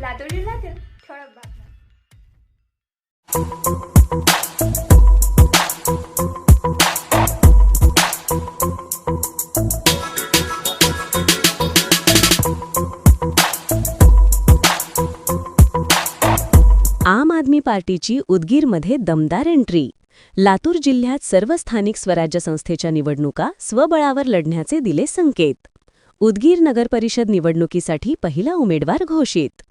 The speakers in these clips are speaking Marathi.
लातूर जिल्ह्यातील ठळक बातम्या आम आदमी पार्टीची उदगीरमध्ये दमदार एंट्री. लातूर जिल्ह्यात सर्व स्थानिक स्वराज्य संस्थेच्या निवडणुका स्वबळावर लढण्याचे दिले संकेत. उदगीर नगरपरिषद निवडणुकीसाठी पहिला उमेदवार घोषित.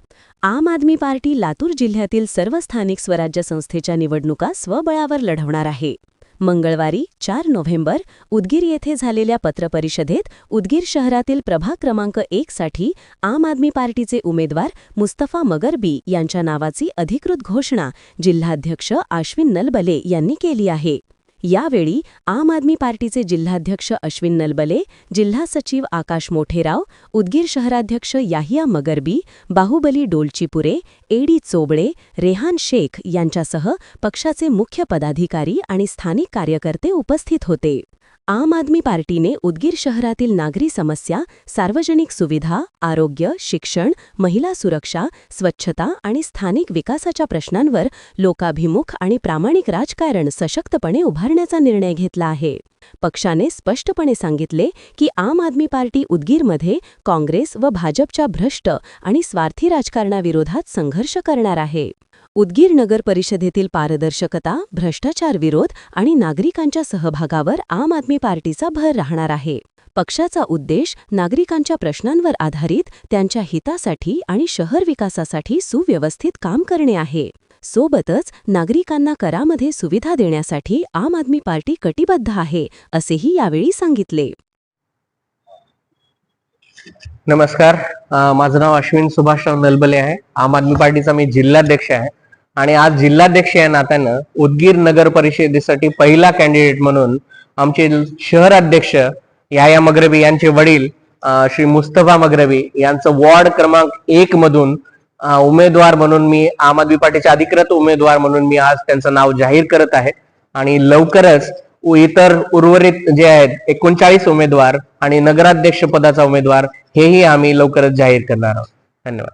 आम आदमी पार्टी लातूर जिल्ह्यातील सर्व स्थानिक स्वराज्य संस्थेच्या निवडणुका स्वबळावर लढवणार आहे. मंगळवारी चार नोव्हेंबर उदगीर येथे झालेल्या पत्रपरिषदेत उदगीर शहरातील प्रभाग क्रमांक एकसाठी आम आदमी पार्टीचे उमेदवार मुस्तफा मगरबी यांच्या नावाची अधिकृत घोषणा जिल्हाध्यक्ष आश्विन नलबले यांनी केली आहे. यावेळी आम आदमी पार्टीचे जिल्हाध्यक्ष अश्विन नलबले जिल्हा सचिव आकाश मोठेराव उदगीर शहराध्यक्ष याहिया मगरबी बाहुबली डोलचीपुरे एडी चोबळे रेहान शेख यांच्यासह पक्षाचे मुख्य पदाधिकारी आणि स्थानिक कार्यकर्ते उपस्थित होते. आम आदमी पार्टीने उदगीर शहरातील नागरी समस्या सार्वजनिक सुविधा आरोग्य शिक्षण महिला सुरक्षा स्वच्छता आणि स्थानिक विकासाच्या प्रश्नांवर लोकाभिमुख आणि प्रामाणिक राजकारण सशक्तपणे उभारण्याचा निर्णय घेतला आहे. पक्षाने स्पष्टपणे सांगितले की आम आदमी पार्टी उदगीरमध्ये काँग्रेस व भाजपच्या भ्रष्ट आणि स्वार्थी राजकारणाविरोधात संघर्ष करणार आहे. उदगीर नगर परिषदेतील पारदर्शकता भ्रष्टाचार विरोध आणि नागरिकांच्या सहभागावर आम आदमी पार्टीचा भर राहणार आहे. पक्षाचा उद्देश नागरिकांच्या प्रश्नांवर आधारित त्यांच्या हितासाठी आणि शहर विकासासाठी सुव्यवस्थित काम करणे आहे. सोबतच नागरिकांना करामध्ये सुविधा देण्यासाठी आम आदमी पार्टी कटिबद्ध आहे असेही यावेळी सांगितले. नमस्कार. माझं नाव अश्विन सुभाष नलबले आहे. आम आदमी पार्टीचा मी जिल्हाध्यक्ष आहे. आणि आज जिल्हाध्यक्ष या नात्यानं उदगीर नगर परिषदेसाठी पहिला कॅन्डिडेट म्हणून आमचे शहर अध्यक्ष याया मगरबी यांचे वडील श्री मुस्तफा मगरबी यांचं वॉर्ड क्रमांक एक मधून उमेदवार म्हणून मी आम आदमी पार्टीचे अधिकृत उमेदवार म्हणून मी आज त्यांचं नाव जाहीर करत आहे. आणि लवकरच इतर उर्वरित जे आहेत एकोणचाळीस उमेदवार आणि नगराध्यक्ष पदाचा उमेदवार हेही आम्ही लवकरच जाहीर करणार आहोत. धन्यवाद.